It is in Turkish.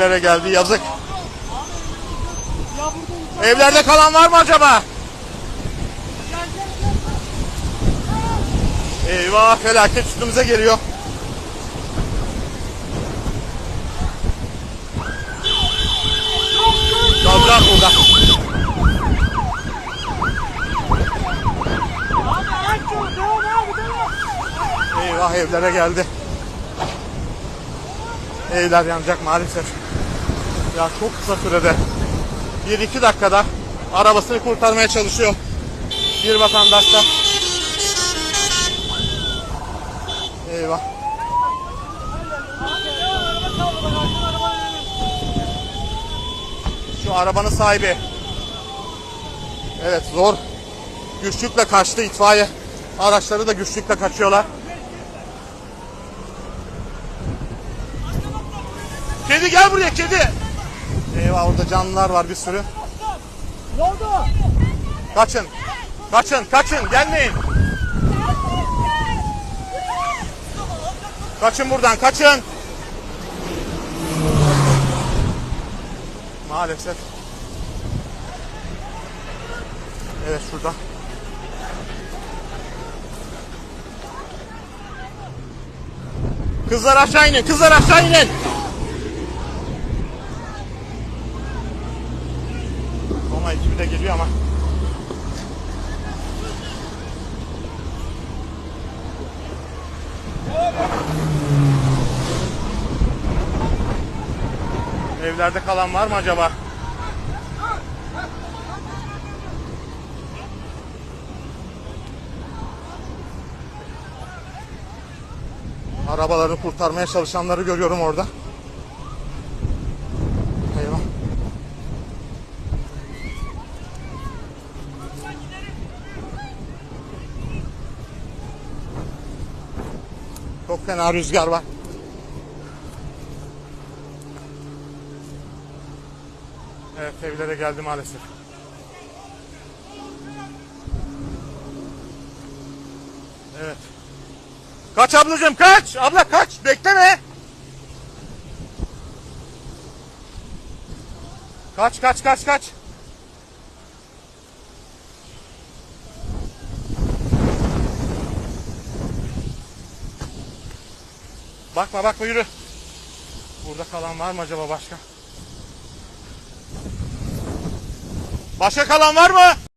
Evlere geldi yazık. Evlerde kalan var mı acaba? Eyvah felaket üstümüze geliyor. Kalacak burada. Eyvah evlere geldi. Evler yanacak maalesef. Ya çok kısa sürede. 1-2 dakikada arabasını kurtarmaya çalışıyor. Bir vatandaş da. Eyvah. Şu arabanın sahibi. Evet zor. Güçlükle kaçtı itfaiye. Araçları da güçlükle kaçıyorlar. Kedi gel buraya kedi. Eyvah orada canlılar var bir sürü. Ne oldu? Kaçın. Kaçın kaçın gelmeyin. Kaçın buradan kaçın. Maalesef. Evet şurada. Kızlar aşağı inin. Kızlar aşağı inin. Evlerde kalan var mı acaba? Arabaları kurtarmaya çalışanları görüyorum orada. Eyvah. Çok fena rüzgar var. Evet evlere geldi maalesef. Evet. Kaç ablacığım kaç. Abla kaç. Bekleme. Kaç kaç kaç kaç. Bakma bakma yürü. Burada kalan var mı acaba başka? Başka kalan var mı?